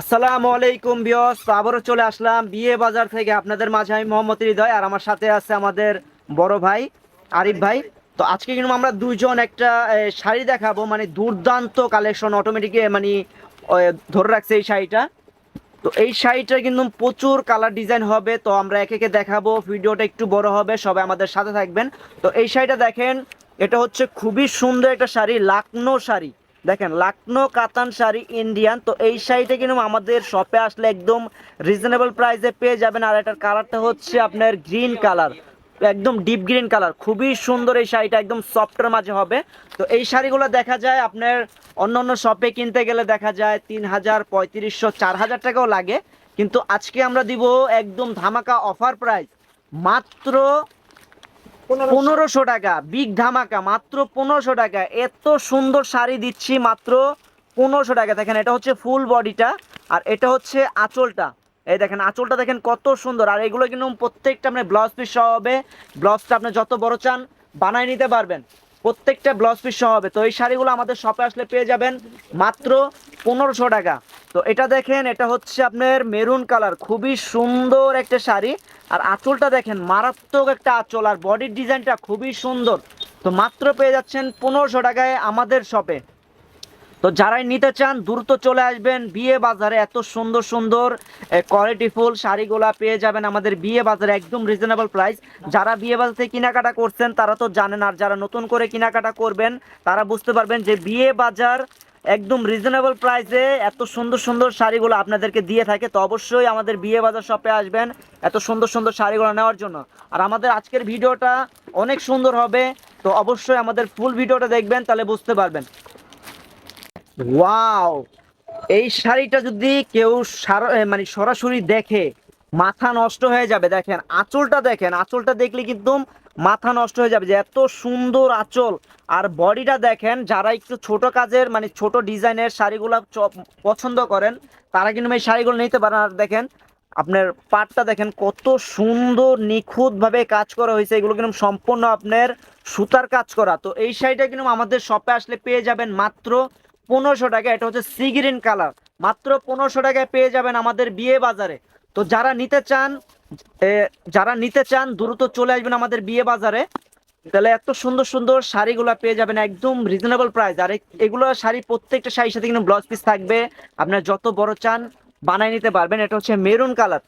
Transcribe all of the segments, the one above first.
আসসালামু আলাইকুম বিয়স আবারও চলে আসলাম বিয়ে বাজার থেকে। আপনাদের মাঝে আমি মোহাম্মদ হৃদয় আর আমার সাথে আছে আমাদের বড় ভাই আরিফ ভাই। তো আজকে কিন্তু আমরা দুইজন একটা শাড়ি দেখাবো মানে দুর্দান্ত কালেকশন অটোমেটিক মানে ধরে রাখছে এই শাড়িটা। তো এই শাড়িটা কিন্তু প্রচুর কালার ডিজাইন হবে, তো আমরা একে একে দেখাবো, ভিডিওটা একটু বড় হবে, সবাই আমাদের সাথে থাকবেন। তো এই শাড়িটা দেখেন, এটা হচ্ছে খুবই সুন্দর একটা শাড়ি, লাকনো শাড়ি। দেখেন, লাকনো কাতান শাড়ি ইন্ডিয়ান তো এই শাড়িটা কিন্তু আমাদের শপে আসলে একদম রিজনেবল প্রাইসে পেয়ে যাবেন। আর এটার কালারটা হচ্ছে আপনার গ্রিন কালার একদম ডিপ গ্রিন কালার খুবই সুন্দর এই শাড়িটা, একদম সফটের মাঝে হবে। তো এই শাড়িগুলো দেখা যায় আপনার অন্য অন্য শপে কিনতে গেলে দেখা যায় তিন হাজার, পঁয়ত্রিশশো, চার হাজার টাকাও লাগে। কিন্তু আজকে আমরা দিব একদম ধামাকা অফার প্রাইস মাত্র পনেরোশো। টাকা বিগ ধামাকা, মাত্র পনেরোশো টাকা। এত সুন্দর শাড়ি দিচ্ছি মাত্র পনেরোশো টাকা। দেখেন, এটা হচ্ছে ফুল বডিটা আর এটা হচ্ছে আঁচলটা। এই দেখেন, আঁচলটা দেখেন কত সুন্দর। আর এগুলো কিন্তু প্রত্যেকটা আপনার ব্লাউজ পিস সহ হবে। ব্লাউজটা আপনি যত বড় চান বানায় নিতে পারবেন। প্রত্যেকটা ব্লাউজ পিস সহ হবে। তো এই শাড়িগুলো আমাদের শপে আসলে পেয়ে যাবেন মাত্র পনেরোশো টাকা। তো এটা দেখেন, এটা হচ্ছে আপনার মেরুন কালার, খুবই সুন্দর একটা শাড়ি। আর আঁচলটা দেখেন, মারাত্মক একটা আঁচল, আর বডির ডিজাইনটা খুবই সুন্দর। তো মাত্র পেয়ে যাচ্ছেন পনেরোশো টাকায় আমাদের শপে। তো যারাই নিতে চান, দ্রুত চলে আসবেন বিয়ে বাজারে। এত সুন্দর সুন্দর কোয়ালিটিফুল শাড়িগুলা পেয়ে যাবেন আমাদের বিয়ে বাজারে, একদম রিজনেবল প্রাইস যারা বিয়ে বাজার থেকে কেনাকাটা করছেন, তারা তো জানেন, আর যারা নতুন করে কেনাকাটা করবেন, তারা বুঝতে পারবেন যে বিয়ে বাজার একদম রিজনেবল প্রাইসে এত সুন্দর সুন্দর শাড়িগুলো আপনাদেরকে দিয়ে থাকে। তো অবশ্যই আমাদের বিয়ে বাজার শপে আসবেন এত সুন্দর সুন্দর শাড়িগুলো নেওয়ার জন্য। আর আমাদের আজকের ভিডিওটা অনেক সুন্দর হবে। তো অবশ্যই আমাদের ফুল ভিডিওটা দেখবেন, তাহলে বুঝতে পারবেন। ওয়াও এই শাড়িটা যদি কেউ মানে সরাসরি দেখে মাথা নষ্ট হয়ে যাবে, দেখেন, আঁচলটা দেখেন, আঁচলটা দেখলে কিন্তু মাথা নষ্ট হয়ে যাবে যে এত সুন্দর আঁচল। আর বডিটা দেখেন, যারা একটু ছোট কাজের মানে ছোট ডিজাইনের শাড়িগুলো পছন্দ করেন, তারা কিন্তু এই শাড়িগুলো নিতে পারেন। আর দেখেন, আপনার পাটটা দেখেন, কত সুন্দর, নিখুঁতভাবে কাজ করা হয়েছে। এগুলো কিন্তু সম্পূর্ণ আপনার সুতার কাজ করা। তো এই শাড়িটা কিন্তু আমাদের শপে আসলে পেয়ে যাবেন মাত্র পনেরোশো টাকা। এটা হচ্ছে সি গ্রিন কালার। মাত্র পনেরোশো টাকায় পেয়ে যাবেন আমাদের বিয়ে বাজারে। তো যারা নিতে চান যারা নিতে চান, দ্রুত চলে আসবেন আমাদের বিয়ে বাজারে। তাহলে এত সুন্দর সুন্দর শাড়িগুলো পেয়ে যাবেন একদম রিজনেবল প্রাইস আর এগুলো শাড়ি প্রত্যেকটা শাড়ির সাথে কিন্তু ব্লাউজ পিস থাকবে। আপনার যত বড় চান বানাই নিতে পারবেন। এটা হচ্ছে মেরুন কালার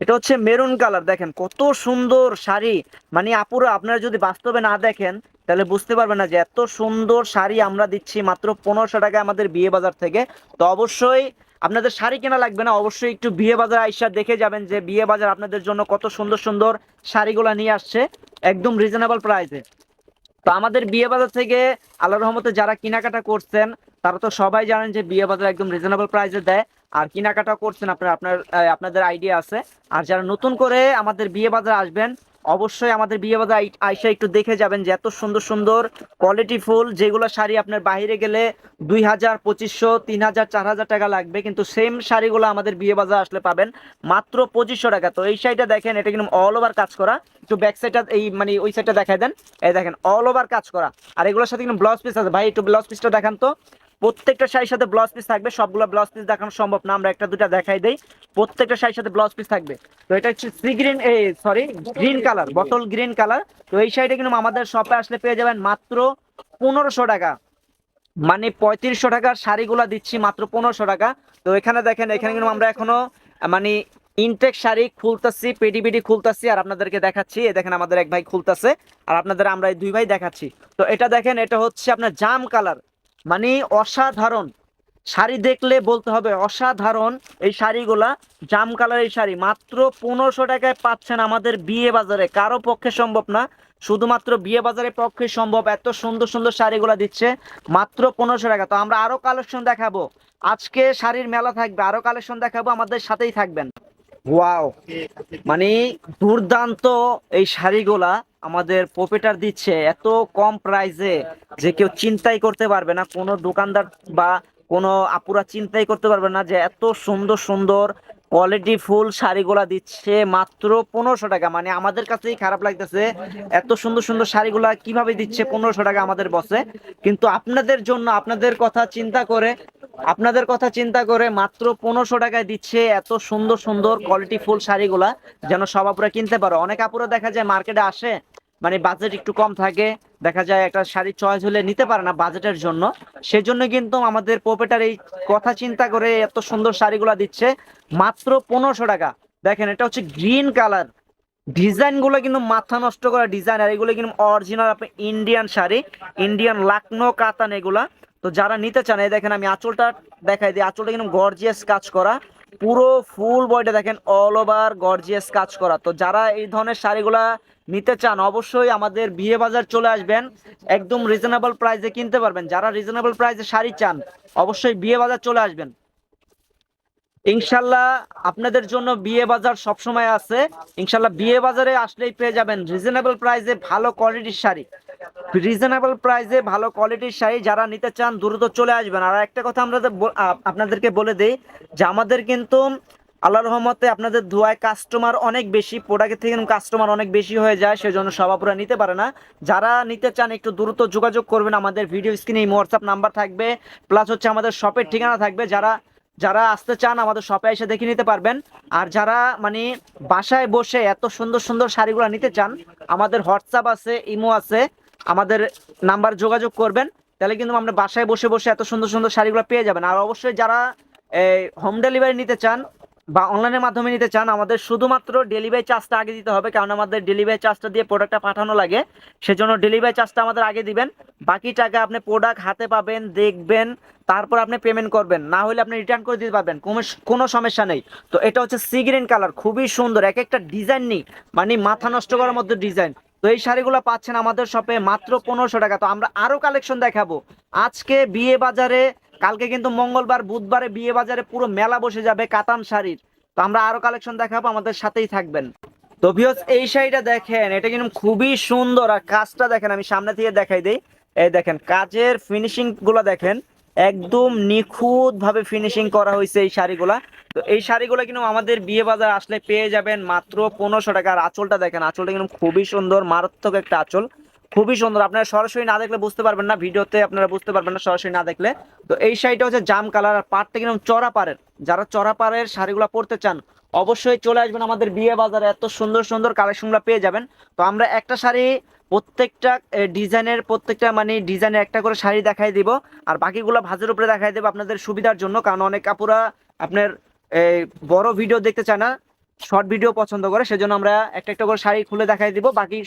এটা হচ্ছে মেরুন কালার দেখেন কত সুন্দর শাড়ি। মানে আপুরা, আপনারা যদি বাস্তবে না দেখেন, তাহলে বুঝতে পারবেন না যে এত সুন্দর শাড়ি আমরা দিচ্ছি মাত্র পনেরোশো টাকা আমাদের বিয়ে বাজার থেকে। তো অবশ্যই আপনাদের শাড়ি কেনা লাগবে না, অবশ্যই একটু বিয়ে বাজার আইসা দেখে যাবেন যে বিয়ে বাজার আপনাদের জন্য কত সুন্দর সুন্দর শাড়িগুলো নিয়ে আসছে, একদম রিজনেবল প্রাইসে তো আমাদের বিয়ে বাজার থেকে আল্লাহ রহমতে যারা কেনাকাটা করছেন, তারা তো সবাই জানেন যে বিয়ে বাজার একদম রিজনেবল প্রাইসে দেয়। আর কেনাকাটা করছেন আপনার আপনার আপনাদের আইডিয়া আছে। আর যারা নতুন করে আমাদের বিয়ে বাজার আসবেন অবশ্যই আমাদের বিয়ে বাজার আই- আইসা একটু দেখে যাবেন যে এত সুন্দর সুন্দর কোয়ালিটি ফুল, যেগুলো শাড়ি আপনার বাইরে গেলে দুই হাজার, পঁচিশশো, তিন হাজার, চার হাজার টাকা লাগবে, কিন্তু সেম শাড়িগুলো আমাদের বিয়ে বাজার আসলে পাবেন মাত্র পঁচিশশো টাকা। তো এই শাড়িটা দেখেন, এটা কিন্তু অল ওভার কাজ করা। একটু ব্যাক সাইডটা এই মানে ওই সাইডটা দেখাই দেন। এই দেখেন অল ওভার কাজ করা। আর এগুলোর সাথে কিন্তু ব্লাউজ পিস আছে। ভাই, একটু ব্লাউজ পিসটা দেখান তো। প্রত্যেকটা শাড়ির সাথে ব্লাউজ পিস থাকবে, সবগুলো ব্লাউজ পিস দেখানো সম্ভব না, আমরা একটা দুটা দেখাই দেই। প্রত্যেকটা শাড়ির সাথে ব্লাউজ পিস থাকবে। তো এটা হচ্ছে সি গ্রিন, এই sorry green colour bottle green colour তো এই শাড়িটা কিন্তু আমাদের শপে আসলে পেয়ে যাবেন মাত্র পনেরোশো টাকা। মানে পঁয়ত্রিশশো টাকার শাড়িগুলো দিচ্ছি মাত্র পনেরোশো টাকা। তো এখানে দেখেন, এখানে কিন্তু আমরা এখনও মানে ইনটেক শাড়ি খুলতাছি পেডি পেডি খুলতাছি, আর আপনাদেরকে দেখাচ্ছি। এই দেখেন আমাদের এক ভাই খুলতাছে, আর আপনাদের আমরা এই দুই ভাই দেখাচ্ছি। তো এটা দেখেন, এটা হচ্ছে আপনার জাম কালার মানে অসাধারণ। শাড়ি দেখলে বলতে হবে অসাধারণ এই শাড়িগুলা। জাম কালার এই শাড়ি। মাত্র পনেরোশো টাকায় পাচ্ছেন আমাদের বিয়ে বাজারে। কারও পক্ষে সম্ভব না। শুধুমাত্র বিয়ে বাজারের পক্ষে সম্ভব। এত সুন্দর সুন্দর শাড়িগুলা দিচ্ছে। মাত্র পনেরোশো টাকা। তো আমরা আরও কালেকশন দেখাবো। আজকে শাড়ির মেলা থাকবে। আরও কালেকশন দেখাবো। আমাদের সাথেই থাকবেন। ওয়াও মানে দুর্দান্ত এই শাড়িগুলা আমাদের প্রপেটার দিচ্ছে এত কম প্রাইসে যে কেউ চিন্তাই করতে পারবে না, কোনো দোকানদার বা কোনো আপুরা চিন্তাই করতে পারবে না যে এত সুন্দর সুন্দর কোয়ালিটি ফুল শাড়িগুলা দিচ্ছে মাত্র পনেরোশো টাকা। মানে আমাদের কাছেই খারাপ লাগতেছে এত সুন্দর সুন্দর শাড়িগুলা কীভাবে দিচ্ছে পনেরোশো টাকা আমাদের বসে কিন্তু আপনাদের জন্য, আপনাদের কথা চিন্তা করে, আপনাদের কথা চিন্তা করে মাত্র পনেরোশো টাকায় দিচ্ছে এত সুন্দর সুন্দর কোয়ালিটি ফুল শাড়িগুলা, যেন সব আপুরা কিনতে পারো। অনেক আপুরা দেখা যায় মার্কেটে আসে মানে বাজেট একটু কম থাকে, দেখা যায় একটা শাড়ি চয়েস হলে নিতে পারে না বাজেটের জন্য। সেজন্য কিন্তু আমাদের প্রোপেটার এই কথা চিন্তা করে এত সুন্দর শাড়িগুলো দিচ্ছে, মাত্র পনেরোশো টাকা। দেখেন, এটা হচ্ছে গ্রিন কালার ডিজাইনগুলো কিন্তু মাথা নষ্ট করা ডিজাইন আর এগুলো কিন্তু অরিজিনাল আপনি ইন্ডিয়ান শাড়ি ইন্ডিয়ান লাকনো, কাতান এগুলা। তো যারা নিতে চান, এই দেখেন আমি আঁচলটা দেখাই দিই। আঁচলটা কিন্তু গর্জিয়াস কাজ করা। পুরো ফুল বয়টা দেখেন অল ওভার গর্জিয়াস কাজ করা। তো যারা এই ধরনের শাড়িগুলা নিতে চান, অবশ্যই আমাদের বিয়ে বাজার চলে আসবেন। একদম রিজনেবল প্রাইসে কিনতে পারবেন। যারা রিজনেবল প্রাইসে শাড়ি চান, অবশ্যই বিয়ে বাজার চলে আসবেন। ইনশাল্লাহ আপনাদের জন্য বিয়ে বাজার সবসময় আছে। ইনশাল্লাহ বিয়ে বাজারে আসলেই পেয়ে যাবেন রিজনেবল প্রাইসে ভালো কোয়ালিটির শাড়ি। রিজনেবল প্রাইসে ভালো কোয়ালিটির শাড়ি যারা নিতে চান, দ্রুত চলে আসবেন। আর একটা কথা আমরা আপনাদেরকে বলে দেই যে আমাদের কিন্তু আল্লাহ রহমতে আপনাদের ধোয়ায় কাস্টমার অনেক বেশি প্রোডাক্টের থেকে কাস্টমার অনেক বেশি হয়ে যায়, সেজন্য সবাপুরা নিতে পারে না। যারা নিতে চান একটু দ্রুত যোগাযোগ করবেন, আমাদের ভিডিও স্ক্রিনে এই হোয়াটসঅ্যাপ নাম্বার থাকবে প্লাস হচ্ছে আমাদের শপের ঠিকানা থাকবে, যারা যারা আসতে চান আমাদের শপে এসে দেখে নিতে পারবেন। আর যারা মানে বাসায় বসে এত সুন্দর সুন্দর শাড়িগুলো নিতে চান, আমাদের হোয়াটসঅ্যাপ আছে ইমো আছে, আমাদের নাম্বার যোগাযোগ করবেন, তাহলে কিন্তু আমরা বাসায় বসে বসে এত সুন্দর সুন্দর শাড়িগুলো পেয়ে যাবেন। আর অবশ্যই যারা হোম ডেলিভারি নিতে চান বা অনলাইনের মাধ্যমে নিতে চান, আমাদের শুধুমাত্র ডেলিভারি চার্জটা আগে দিতে হবে, কারণ আমাদের ডেলিভারি চার্জটা দিয়ে প্রোডাক্টটা পাঠানো লাগে। সেজন্য ডেলিভারি চার্জটা আমাদের আগে দিবেন। বাকি টাকা আপনি প্রোডাক্ট হাতে পাবেন, দেখবেন, তারপর আপনি পেমেন্ট করবেন। না হলে আপনি রিটার্ন করে দিতে পারবেন, কোনো সমস্যা নেই। তো এটা হচ্ছে সি গ্রিন কালার খুবই সুন্দর, এক একটা ডিজাইন নেই মানে মাথা নষ্ট করার মধ্যে ডিজাইন তো এই শাড়িগুলো পাচ্ছেন আমাদের শপে মাত্র পনেরোশো টাকা। তো আমরা আরও কালেকশন দেখাবো। আজকে বিয়ে বাজারে কালকে কিন্তু মঙ্গলবার, বুধবারে বিয়ে বাজারে পুরো মেলা বসে যাবে কাতান শাড়ির। তো আমরা আরও কালেকশন দেখাবো, আমাদের সাথেই থাকবেন। তো ভিউস এই শাড়িটা দেখেন, এটা কিন্তু খুবই সুন্দর। আর কাজটা দেখেন, আমি সামনে থেকে দেখাই দিই। এই দেখেন, কাজের ফিনিশিংগুলো দেখেন, একদম নিখুঁত ভাবে ফিনিশিং করা হয়েছে এই শাড়িগুলা। তো এই শাড়িগুলো কিন্তু আমাদের বিয়ে বাজার আসলে পেয়ে যাবেন মাত্র পনেরোশো টাকা। আর আঁচলটা দেখেন, আঁচলটা কিন্তু খুবই সুন্দর, মারাত্মক একটা আঁচল। খুবই সুন্দর। আপনারা সরাসরি না দেখলে বুঝতে পারবেন না, ভিডিওতে আপনারা বুঝতে পারবেন না সরাসরি না দেখলে। তো এই শাড়িটা হচ্ছে জাম কালার, আর পাড়টা কিন্তু চড়া পাড়ের। যারা চড়া পাড়ের শাড়িগুলো পরতে চান, অবশ্যই চলে আসবেন আমাদের বিয়ে বাজারে। এত সুন্দর সুন্দর কালেকশনগুলো পেয়ে যাবেন। তো আমরা একটা শাড়ি প্রত্যেকটা ডিজাইনের প্রত্যেকটা মানে ডিজাইনের একটা করে শাড়ি দেখাই দিব। আর বাকিগুলো ভাজের উপরে দেখাই দেবো আপনাদের সুবিধার জন্য। কারণ অনেক কাপুরা আপনার বড় ভিডিও দেখতে চায় না। শর্ট ভিডিও পছন্দ করে, সেজন্য আমরা একটা একটা করে শাড়ি খুলে দেখাই দিব। বাকি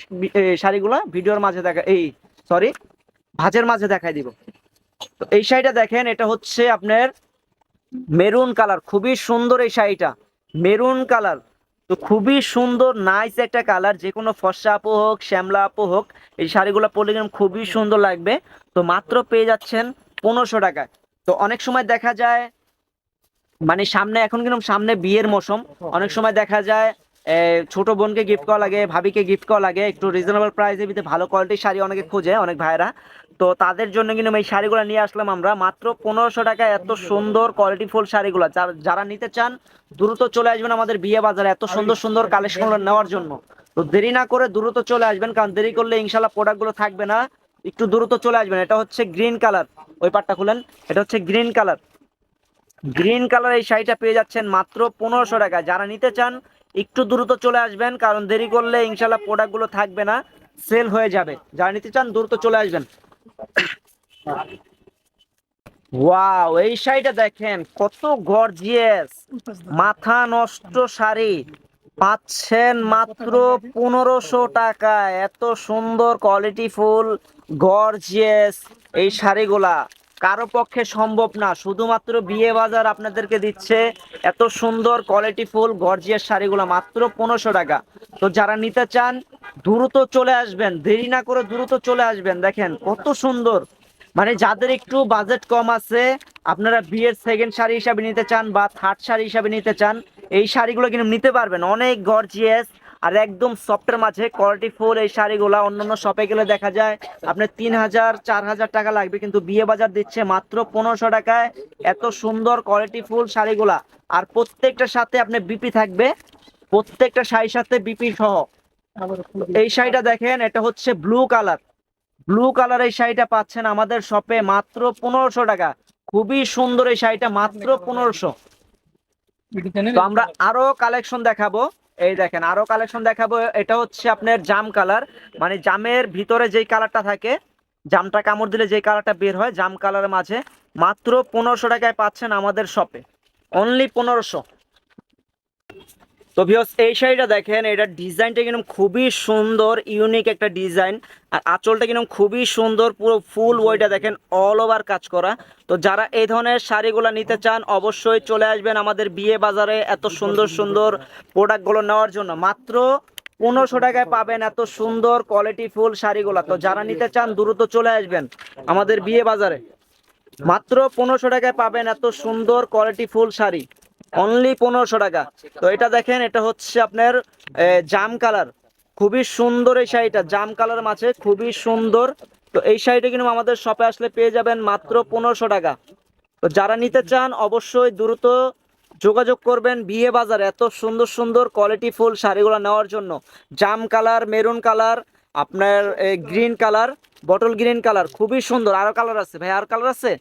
শাড়িগুলো ভিডিওর মাঝে দেখা এই সরি ভাজের মাঝে দেখাই দিব। তো এই শাড়িটা দেখেন, এটা হচ্ছে আপনার মেরুন কালার, খুবই সুন্দর এই শাড়িটা, মেরুন কালার। তো খুবই সুন্দর নাইস একটা কালার যে কোনো ফর্সা আপু হোক, শ্যামলা আপু হোক, এই শাড়িগুলো পরলে কিন্তু খুবই সুন্দর লাগবে। তো মাত্র পেয়ে যাচ্ছেন পনেরোশো টাকায়। তো অনেক সময় দেখা যায় মানে সামনে এখন কিন্তু সামনে বিয়ের মৌসুম। অনেক সময় দেখা যায় ছোট বোনকে গিফট করা লাগে, ভাবিকে গিফট করা লাগে, একটু রিজনেবল প্রাইসের ভিতরে ভালো কোয়ালিটির শাড়ি অনেকে খোঁজে, অনেক ভাইরা তো তাদের জন্য কিন্তু এই শাড়িগুলো নিয়ে আসলাম আমরা। মাত্র পনেরোশো টাকা এত সুন্দর কোয়ালিটি ফুল শাড়িগুলো। যার- যারা নিতে চান, দ্রুত চলে আসবেন আমাদের বিয়ে বাজারে এত সুন্দর সুন্দর কালেকশনগুলো নেওয়ার জন্য। তো দেরি না করে দ্রুত চলে আসবেন, কারণ দেরি করলে ইনশাল্লাহ প্রোডাক্টগুলো থাকবে না। একটু দ্রুত চলে আসবেন। এটা হচ্ছে গ্রিন কালার ওই পাটটা খুলেন। এটা হচ্ছে গ্রিন কালার গ্রিন কালার এই শাড়িটা পেয়ে যাচ্ছেন মাত্র পনেরোশো টাকা। যারা নিতে চান, একটু দ্রুত চলে আসবেন, কারণ দেরি করলে ইনশাল্লাহ প্রোডাক্টগুলো থাকবে না, সেল হয়ে যাবে। যারা নিতে চান, দ্রুত চলে আসবেন। ওয়াও, এই শাড়িটা দেখেন, কত গর্জিয়াস। মাথা নষ্ট শাড়ি, পাচ্ছেন মাত্র পনেরোশো টাকা এত সুন্দর কোয়ালিটি ফুল, গর্জিয়াস এই শাড়িগুলা। কারও পক্ষে সম্ভব না। শুধুমাত্র বিয়ে বাজার আপনাদেরকে দিচ্ছে এত সুন্দর কোয়ালিটি ফুল গর্জিয়াস শাড়িগুলো, মাত্র পনেরোশো টাকা। তো যারা নিতে চান, দ্রুত চলে আসবেন। দেরি না করে দ্রুত চলে আসবেন। দেখেন কত সুন্দর। মানে যাদের একটু বাজেট কম আছে, আপনারা বিয়ের সেকেন্ড শাড়ি হিসাবে নিতে চান বা থার্ড শাড়ি হিসাবে নিতে চান, এই শাড়িগুলো কিন্তু নিতে পারবেন। অনেক গর্জিয়াস আর একদম সফটের মাঝে কোয়ালিটি ফুল এই শাড়িগুলা। অন্যান্য শপে গেলে দেখা যায় আপনার তিন হাজার চার হাজার টাকা লাগবে কিন্তু বিয়ে বাজার দিচ্ছে মাত্র পনেরোশো টাকায়। এত সুন্দর কোয়ালিটি ফুল শাড়িগুলা। আর প্রত্যেকটার সাথে আপনার বিপি থাকবে। প্রত্যেকটা শাড়ির সাথে বিপি সহ। এই শাড়িটা দেখেন এটা হচ্ছে ব্লু কালার ব্লু কালার এই শাড়িটা পাচ্ছেন আমাদের শপে মাত্র পনেরোশো টাকা। খুবই সুন্দর এই শাড়িটা মাত্র পনেরোশো। তো আমরা আরও কালেকশন দেখাবো। এই দেখেন, আরও কালেকশন দেখাবো। এটা হচ্ছে আপনার জাম কালার মানে জামের ভিতরে যেই কালারটা থাকে, জামটা কামড় দিলে যেই কালারটা বের হয়, জাম কালারের মাঝে। মাত্র পনেরোশো টাকায় পাচ্ছেন আমাদের শপে অনলি পনেরোশো। তো ভিউস এই শাড়িটা দেখেন, এটার ডিজাইনটা কিন্তু খুবই সুন্দর ইউনিক একটা ডিজাইন আর আঁচলটা কিন্তু খুবই সুন্দর, পুরো ফুল ওইটা দেখেন অল ওভার কাজ করা। তো যারা এই ধরনের শাড়িগুলো নিতে চান, অবশ্যই চলে আসবেন আমাদের বিয়ে বাজারে এত সুন্দর সুন্দর প্রোডাক্টগুলো নেওয়ার জন্য। মাত্র পনেরোশো টাকায় পাবেন এত সুন্দর কোয়ালিটি ফুল শাড়িগুলো। তো যারা নিতে চান, দ্রুত চলে আসবেন আমাদের বিয়ে বাজারে। মাত্র পনেরোশো টাকায় পাবেন এত সুন্দর কোয়ালিটি ফুল শাড়ি। অনলি পনেরোশো টাকা। তো এটা দেখেন এটা হচ্ছে আপনার জাম কালার। খুবই সুন্দর এই শাড়িটা জাম কালার মাঝে খুবই সুন্দর। তো এই শাড়িটা কিন্তু আমাদের শপে আসলে পেয়ে যাবেন মাত্র পনেরোশো টাকা। তো যারা নিতে চান অবশ্যই দ্রুত যোগাযোগ করবেন বিয়ে বাজারে। এত সুন্দর সুন্দর কোয়ালিটি ফুল শাড়িগুলো নেওয়ার জন্য। জাম কালার মেরুন কালার আপনার green colour bottle green colour খুবই সুন্দর। আরও কালার আছে ভাই আর কালার আছে?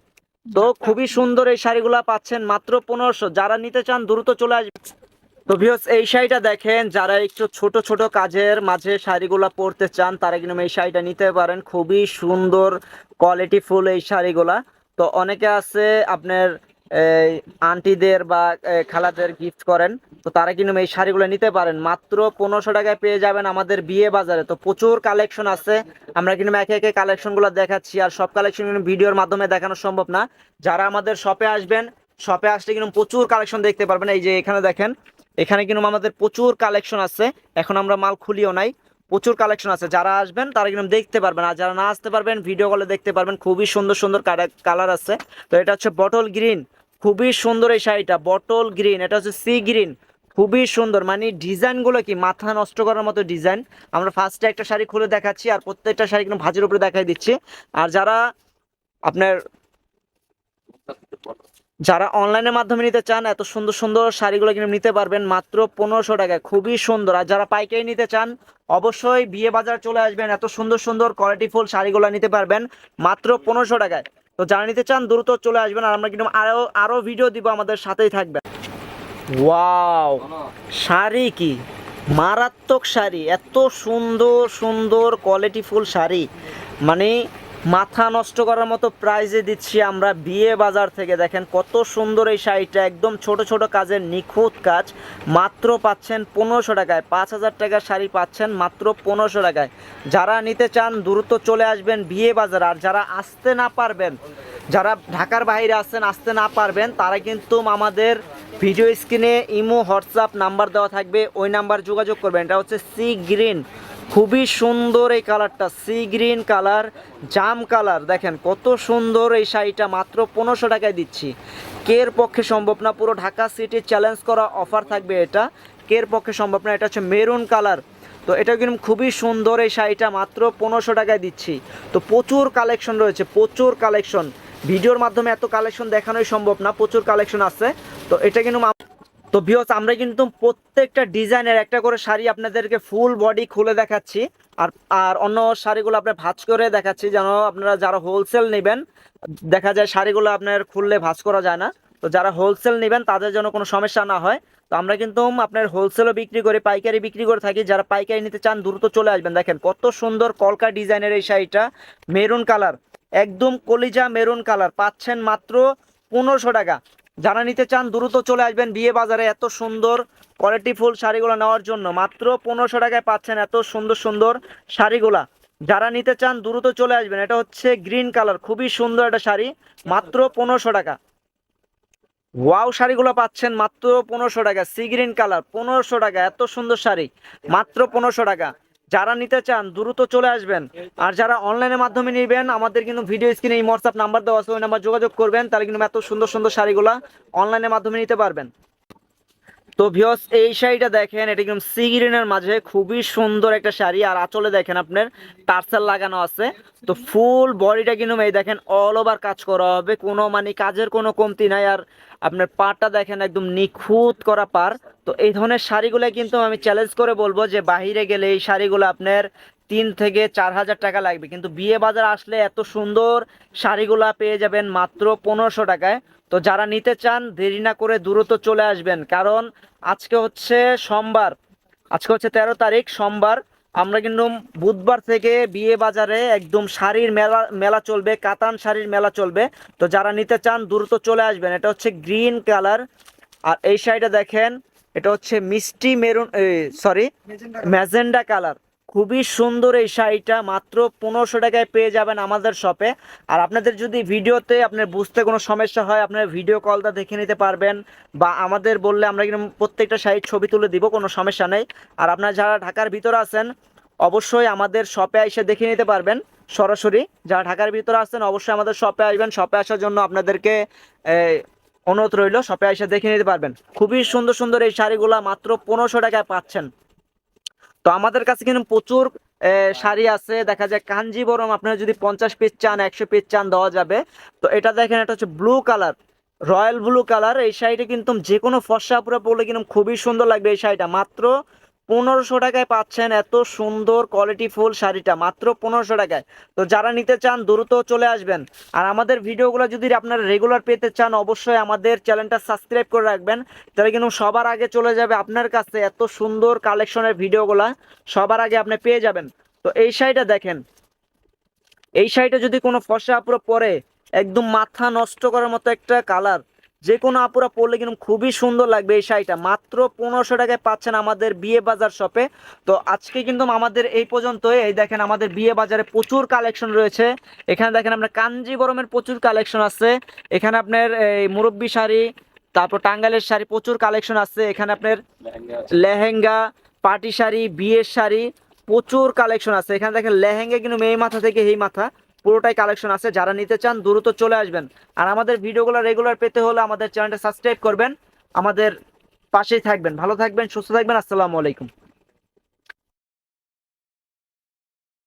তো খুবই সুন্দর এই শাড়িগুলা পাচ্ছেন মাত্র পনেরোশো। যারা নিতে চান, দ্রুত চলে আসবে। তো ভিওস এই শাড়িটা দেখেন, যারা একটু ছোট ছোট কাজের মাঝে শাড়িগুলা পরতে চান, তারা কিন্তু এই শাড়িটা নিতে পারেন। খুবই সুন্দর কোয়ালিটিফুল এই শাড়িগুলা। তো অনেকে আছে, আপনার এই আন্টিদের বা খালাদের গিফট করেন। তো তারা কিন্তু এই শাড়িগুলো নিতে পারেন। মাত্র পনেরোশো টাকায় পেয়ে যাবেন আমাদের বিয়ে বাজারে। তো প্রচুর কালেকশন আছে। আমরা কিন্তু একে একে কালেকশনগুলো দেখাচ্ছি। আর সব কালেকশন কিন্তু ভিডিওর মাধ্যমে দেখানো সম্ভব না। যারা আমাদের শপে আসবেন শপে আসলে কিন্তু প্রচুর কালেকশন দেখতে পারবেন। এই যে এখানে দেখেন, এখানে কিন্তু আমাদের প্রচুর কালেকশন আছে। এখন আমরা মাল খুলিও নাই। প্রচুর কালেকশন আছে। যারা আসবেন, তারা কিন্তু দেখতে পারবেন। আর যারা না আসতে পারবেন ভিডিও কলে দেখতে পারবেন। খুবই সুন্দর সুন্দর কালার আছে। তো এটা হচ্ছে বটল গ্রিন খুবই সুন্দর এই শাড়িটা বটল গ্রিন এটা হচ্ছে সি গ্রিন খুবই সুন্দর। মানে ডিজাইনগুলো কি মাথা নষ্ট করার মতো ডিজাইন। আমরা ফার্স্টে একটা শাড়ি খুলে দেখাচ্ছি আর প্রত্যেকটা শাড়ি কিন্তু ভাজের উপরে দেখাই দিচ্ছি। আর যারা আপনার যারা অনলাইনের মাধ্যমে নিতে চান, এত সুন্দর সুন্দর শাড়িগুলো কিন্তু নিতে পারবেন মাত্র পনেরোশো টাকায় খুবই সুন্দর। আর যারা পাইকারি নিতে চান, অবশ্যই বিয়ে বাজার চলে আসবেন, এত সুন্দর সুন্দর কোয়ালিটিফুল শাড়িগুলো নিতে পারবেন মাত্র পনেরোশো টাকায়। তো যারা নিতে চান, দ্রুত চলে আসবেন আর আমরা কিন্তু আরও আরও ভিডিও দিব আমাদের সাথেই থাকবে ওয়াও শাড়ি কি? মারাত্মক শাড়ি, এত সুন্দর সুন্দর কোয়ালিটিফুল শাড়ি। মানে মাথা নষ্ট করার মতো প্রাইজে দিচ্ছি আমরা। বিয়ে বাজার থেকে দেখেন কত সুন্দর এই শাড়িটা, একদম ছোট ছোট কাজের নিখুঁত কাজ। মাত্র পাচ্ছেন পনেরোশো টাকায়। পাঁচ হাজার টাকার শাড়ি পাচ্ছেন মাত্র পনেরোশো টাকায়। যারা নিতে চান, দ্রুত চলে আসবেন বিয়ে বাজার। আর যারা আসতে না পারবেন, যারা ঢাকার বাইরে আসছেন আসতে না পারবেন, তারা কিন্তু আমাদের ভিডিও স্ক্রিনে ইমো, হোয়াটসঅ্যাপ নাম্বার দেওয়া থাকবে। ওই নাম্বার যোগাযোগ করবেন। এটা হচ্ছে সি গ্রিন খুবই সুন্দর এই কালারটা, সি গ্রিন কালার, জাম কালার। দেখেন কত সুন্দর এই শাড়িটা, মাত্র পনেরোশো টাকায় দিচ্ছি। কের পক্ষে সম্ভব না, পুরো ঢাকা সিটি চ্যালেঞ্জ করা অফার থাকবে এটা। কের পক্ষে সম্ভব না, এটা হচ্ছে মেরুন কালার। তো এটা কিন্তু খুবই সুন্দর এই শাড়িটা, মাত্র পনেরোশো টাকায় দিচ্ছি। তো প্রচুর কালেকশন রয়েছে, প্রচুর কালেকশন। ভিডিওর মাধ্যমে এত কালেকশন দেখানোই সম্ভব না, প্রচুর কালেকশন আছে। তো এটা কিন্তু তো ভিওস আমরা কিন্তু প্রত্যেকটা ডিজাইনের একটা করে শাড়ি আপনাদেরকে ফুল বডি খুলে দেখাচ্ছি। আর আর অন্য শাড়িগুলো আপনার ভাঁজ করে দেখাচ্ছি, যেন আপনারা যারা হোলসেল নেবেন, দেখা যায় শাড়িগুলো আপনার খুললে ভাঁজ করা যায় না। তো যারা হোলসেল নেবেন, তাদের জন্য কোনো সমস্যা না হয়। তো আমরা কিন্তু আপনার হোলসেলও বিক্রি করে, পাইকারি বিক্রি করে থাকি। যারা পাইকারি নিতে চান, দ্রুত চলে আসবেন। দেখেন, কত সুন্দর কলকা ডিজাইনের এই শাড়িটা। মেরুন কালার, একদম কলিজা মেরুন কালার। পাচ্ছেন মাত্র পনেরোশো টাকা। যারা নিতে চান দ্রুত চলে আসবেন বিয়ে বাজারে এত সুন্দর কোয়ালিটি ফুল শাড়িগুলো নেওয়ার জন্য। মাত্র পনেরোশো টাকায় পাচ্ছেন এত সুন্দর সুন্দর শাড়িগুলা। যারা নিতে চান দ্রুত চলে আসবেন। এটা হচ্ছে গ্রিন কালার খুবই সুন্দর একটা শাড়ি, মাত্র পনেরোশো টাকা। ওয়াও শাড়িগুলো পাচ্ছেন মাত্র পনেরোশো টাকা। সি গ্রিন কালার পনেরোশো টাকা, এত সুন্দর শাড়ি, মাত্র পনেরোশো টাকা। যারা নিতে চান, দ্রুত চলে আসবেন। আর যারা অনলাইনের মাধ্যমে নেবেন, আমাদের কিন্তু ভিডিও স্ক্রিনে এই হোয়াটসঅ্যাপ নাম্বার দেওয়া আছে, ওই নাম্বার যোগাযোগ করবেন, তাহলে কিন্তু এত সুন্দর সুন্দর শাড়িগুলা অনলাইনের মাধ্যমে নিতে পারবেন। তো ভিওস এই শাড়িটা দেখেন, এটা একদম সি গ্রিনের মাঝে খুবই সুন্দর একটা শাড়ি। আর আঁচলে দেখেন আপনার, টার্সেল লাগানো আছে। তো ফুল বডিটা কিন্তু এই দেখেন অল ওভার কাজ করা হবে, কোনো মানে কাজের কোনো কমতি নাই। আর আপনার পাড়টা দেখেন একদম নিখুঁত করা পার তো এই ধরনের শাড়িগুলো কিন্তু আমি চ্যালেঞ্জ করে বলব যে বাইরে গেলে এই শাড়িগুলো আপনার তিন থেকে চার হাজার টাকা লাগবে। কিন্তু বিয়ে বাজার আসলে এত সুন্দর শাড়িগুলো পেয়ে যাবেন মাত্র পনেরোশো টাকায়। তো যারা নিতে চান, দেরি না করে দ্রুত চলে আসবেন। কারণ আজকে হচ্ছে সোমবার। আজকে হচ্ছে তেরো তারিখ, সোমবার। আমরা কিন্তু বুধবার থেকে বিয়ে বাজারে একদম শাড়ির মেলা মেলা চলবে কাতান শাড়ির মেলা চলবে। তো যারা নিতে চান দ্রুত চলে আসবেন। এটা হচ্ছে গ্রিন কালার। আর এই শাড়িটা দেখেন এটা হচ্ছে মিষ্টি মেরুন সরি ম্যাজেন্ডা কালার। খুবই সুন্দর এই শাড়িটা, মাত্র পনেরোশো টাকায় পেয়ে যাবেন আমাদের শপে আর আপনাদের যদি ভিডিওতে আপনার বুঝতে কোনো সমস্যা হয়, আপনার ভিডিও কলটা দেখে নিতে পারবেন বা আমাদের বললে আমরা কিন্তু প্রত্যেকটা শাড়ির ছবি তুলে দিব, কোনো সমস্যা নেই। আর আপনারা যারা ঢাকার ভিতরে আছেন, অবশ্যই আমাদের শপে এসে দেখে নিতে পারবেন, সরাসরি। যারা ঢাকার ভিতরে আসছেন অবশ্যই আমাদের শপে আসবেন শপে আসার জন্য আপনাদেরকে অনুরোধ রইল শপে এসে দেখে নিতে পারবেন। খুবই সুন্দর সুন্দর এই শাড়িগুলো মাত্র পনেরোশো টাকায় পাচ্ছেন। তো আমাদের কাছে কিন্তু প্রচুর শাড়ি আছে। দেখা যায় কাঞ্জিবরম আপনারা যদি পঞ্চাশ পিস চান, একশো পিস চান, দেওয়া যাবে। তো এটা দেখেন, এটা হচ্ছে blue colour royal blue colour এই শাড়িটা কিন্তু যে কোনো ফর্সা পুরো পরলে কিন্তু খুবই সুন্দর লাগবে এই শাড়িটা। মাত্র পনেরোশো টাকায় পাচ্ছেন এত সুন্দর কোয়ালিটি ফুল শাড়িটা, মাত্র পনেরোশো টাকায়। তো যারা নিতে চান, দ্রুত চলে আসবেন। আর আমাদের ভিডিওগুলো যদি আপনারা রেগুলার পেতে চান, অবশ্যই আমাদের চ্যানেলটা সাবস্ক্রাইব করে রাখবেন। তাহলে কিন্তু সবার আগে চলে যাবে আপনার কাছে এত সুন্দর কালেকশনের ভিডিওগুলো, সবার আগে আপনি পেয়ে যাবেন। তো এই শাড়িটা দেখেন। এই শাড়িটা যদি কোনো ফসা আপুরা পরে, একদম মাথা নষ্ট করার মতো একটা কালার যে কোনো আপুরা পরলে কিন্তু খুবই সুন্দর লাগবে এই শাড়িটা। মাত্র পনেরোশো টাকায় পাচ্ছেন আমাদের বিয়ে বাজার শপে। তো আজকে কিন্তু আমাদের এই পর্যন্তই। এই দেখেন আমাদের বিয়ে বাজারে প্রচুর কালেকশন রয়েছে। এখানে দেখেন আপনার কাঞ্জিবরমের প্রচুর কালেকশন আছে। এখানে আপনার এই মুরব্বি শাড়ি তারপর টাঙ্গাইলের শাড়ি প্রচুর কালেকশন আছে। এখানে আপনার লেহেঙ্গা পার্টি শাড়ি বিয়ের শাড়ি প্রচুর কালেকশন আছে। এখানে দেখেন লেহেঙ্গা কিন্তু মেয়ে মাথা থেকে এই মাথা। পুরোটাই কালেকশন আছে। যারা নিতে চান, দ্রুত চলে আসবেন। আর আমাদের ভিডিওগুলো রেগুলার পেতে হলে আমাদের চ্যানেলটা সাবস্ক্রাইব করবেন। আমাদের পাশেই থাকবেন। ভালো থাকবেন, সুস্থ থাকবেন। আসসালামু আলাইকুম।